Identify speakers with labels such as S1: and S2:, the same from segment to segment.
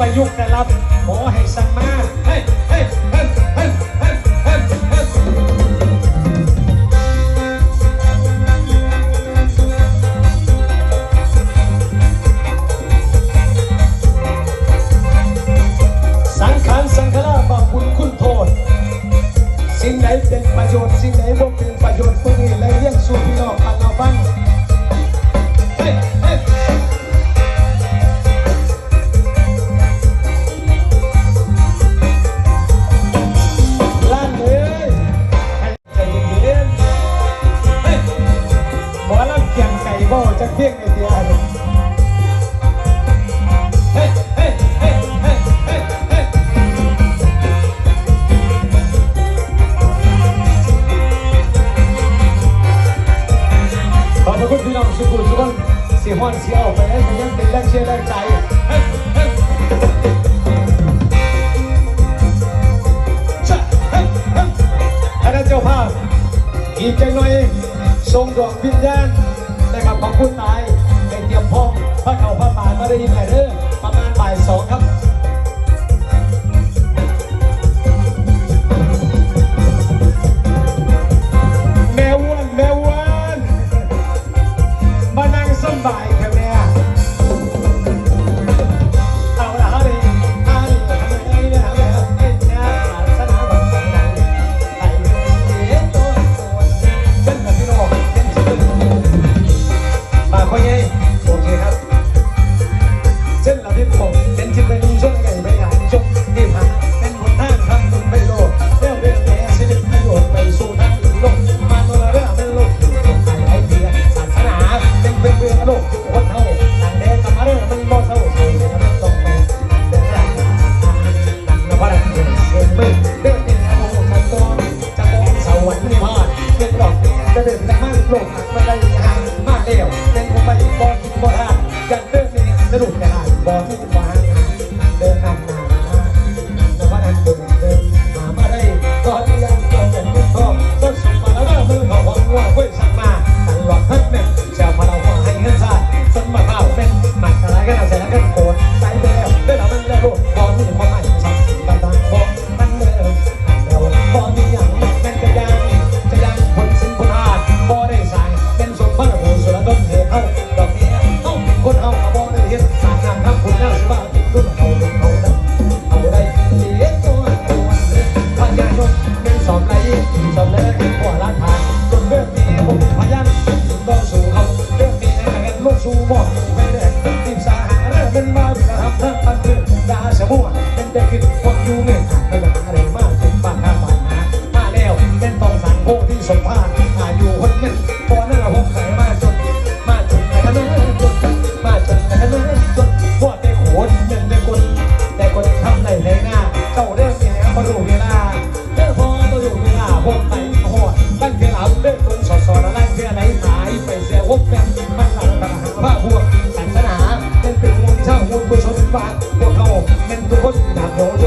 S1: ประยุกต์แต่รับขอให้สั่งมาเฮ้ยเฮ้ยเฮ้ยเฮ้ยเฮ้ยเฮ้ยเฮ้ยสังขารสังขารบาปคุณคุณโทษ สิ่งไหนเป็นประโยชน์ สิ่งไหนบ่เป็นประโยชน์พวกนี้เลยเรียกสู่พี่น้องกันเราฟัง บ่จะเพียงไอเดียเลยเฮ้เฮ้เฮ้เฮ้เฮ้เฮ้ขอบพระคุณพี่น้องสุขุมทุกคนสีฮ้อนสีออกไปแล้วยังเป็นแรงเชียร์แรงใจเฮ้เฮ้เฮ้เฮ้ยคณะเจ้าภาพอีกใจหน่อยทรงดวงวิญญาณ นะครับของคุณตายเป็นเตรียมพร้อมพระเขาพระป่ามาได้ยินไหมเด้อประมาณบ่ายสองครับ ต้นเหตุเข้าดอกนี้เข้าคนเอาพอได้เห็นสารงานทำคุณน่าบ้ารุ่นเขาเขาด้เอาได้เสียตัวตัวพญายนเป็นสอบไรสอบเลยหัวล้านผ่าจนเรื่องนี้ผมพยันต้องสู่เขาเรื่องนี้ให้กันลูกสู่หมไม่ได้ทีมสาหาเรื่องเป็นมาเป็นทำทั้งพันเรื่องดาสมัวเป็นได้ขึ้นคนอยู่เงิน รื่องแย่มาดูเวลาเรื่อพอมาดูเวลาพวกไปหอดตั้งเวลาเรื่อตรงสอสอดอะไรเพื่อไหนหายไปเสียพวกแฟนมันหลังตาหาผ้าพวกศาสนาเป็นเป็นวงเช่าวนผู้ชมบ้านพวกเขาเป็นทุกคนดากโย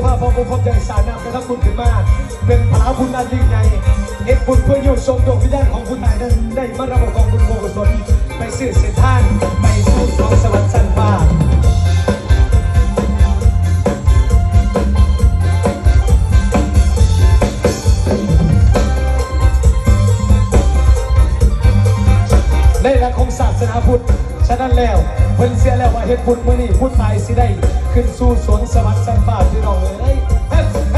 S1: าภาพพร้อมพร้อมใจสารนำนะครับคุณขึ้นมาเป็นพระคุณอันยิ่งใหญ่เอ็ดบุญเพื่อโยกทรงดวงวิญญาณของคุณนายนั้นได้มารับของคุณโมกุศลไปสื่อเส้นทางไปสู่ท้องสวรรค์สันฟ้าในหลักของศาสนาพุทธ ฉะนั้นแล้วเพิ่นเสียแล้วว่าเฮ็ดบุญมื้อนี้ผู้ตายสิได้ ขึ้นสู่สวนสวรรค์สังฟ้าที่เราเลยได้